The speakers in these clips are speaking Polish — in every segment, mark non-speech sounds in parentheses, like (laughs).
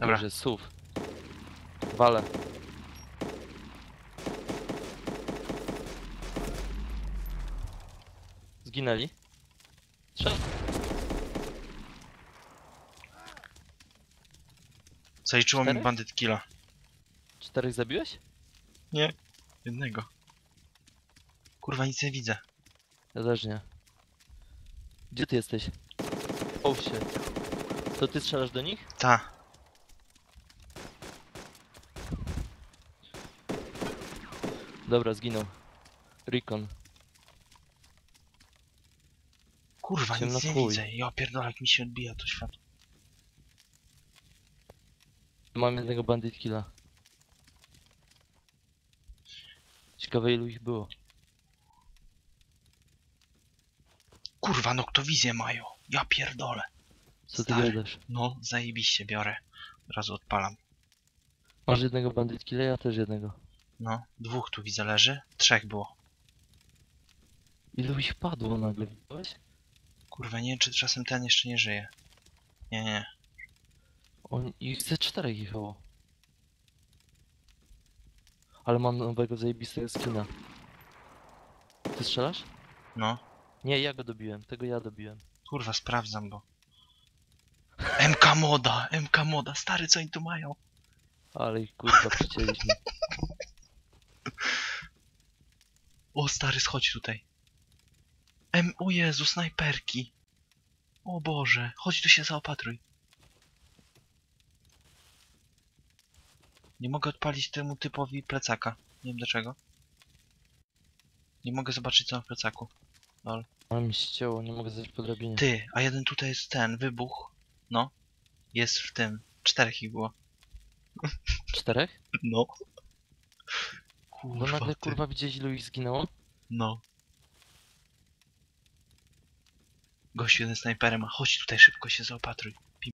Dobra. Dobrze, SUV. Wale. Zginęli? Trzech. Zaliczyło mi bandyt killa. Czterech zabiłeś? Jednego. Kurwa, nic nie widzę. Ja też nie. Gdzie ty jesteś? O się. To ty strzelasz do nich? Ta. Dobra, zginął. Recon. Kurwa, Ciemno nic nie chuj. widzę. Ja pierdolę, jak mi się odbija to światło. Mam jednego bandit killa. Ciekawe ilu ich było. Kurwa, noktowizję mają. Ja pierdolę. Co ty Stary. gadasz? No, zajebiście biorę. Od razu odpalam. Masz jednego bandit killa, ja też jednego. No, dwóch tu widzę leży. Trzech było. Ilu ich padło nagle, widziałeś? Kurwa, nie wiem, czy czasem ten jeszcze nie żyje. Nie, nie. On, ich ze czterech jechało. Ale mam nowego zajebistego skina. Ty strzelasz? No. Nie, ja go dobiłem, tego ja dobiłem. Kurwa, sprawdzam, bo... MK Moda! MK Moda! Stary, co oni tu mają? Ale ich kurwa przycięliśmy. (laughs) (laughs) O, stary, schodź tutaj. M... O Jezu, snajperki! O Boże, chodź tu się zaopatruj. Nie mogę odpalić temu typowi plecaka. Nie wiem dlaczego. Nie mogę zobaczyć co ma w plecaku. Ale mi ścięło, nie mogę zejść po drabinie. Ty, a jeden tutaj jest ten, wybuch. No. Jest w tym. Czterech ich było. Czterech? No. Bo Kurwa, nagle ty. kurwa widziałeś ilu ich zginęło? No. Gościu jeden snajperem, a chodź tutaj szybko się zaopatruj. Pi-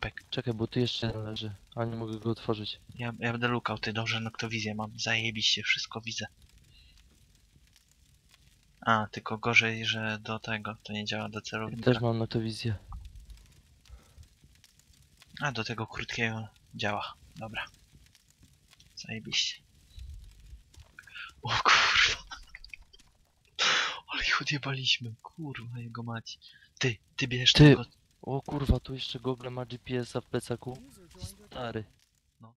Pek. Czekaj, bo tu jeszcze jeden leży, a nie mogę go otworzyć. Ja, ja będę lukał, ty dobrze noktowizję mam. Zajebiście, wszystko widzę. A, tylko gorzej, że do tego to nie działa do Ja celownika. też mam notowizję. A, do tego krótkiego działa. Dobra. Zajebiście. O kurwa. Ale ich odjebaliśmy. Kurwa jego mać. Ty, ty bierzesz Ty. tego. O kurwa, tu jeszcze Google ma GPS-a w plecaku. Stary.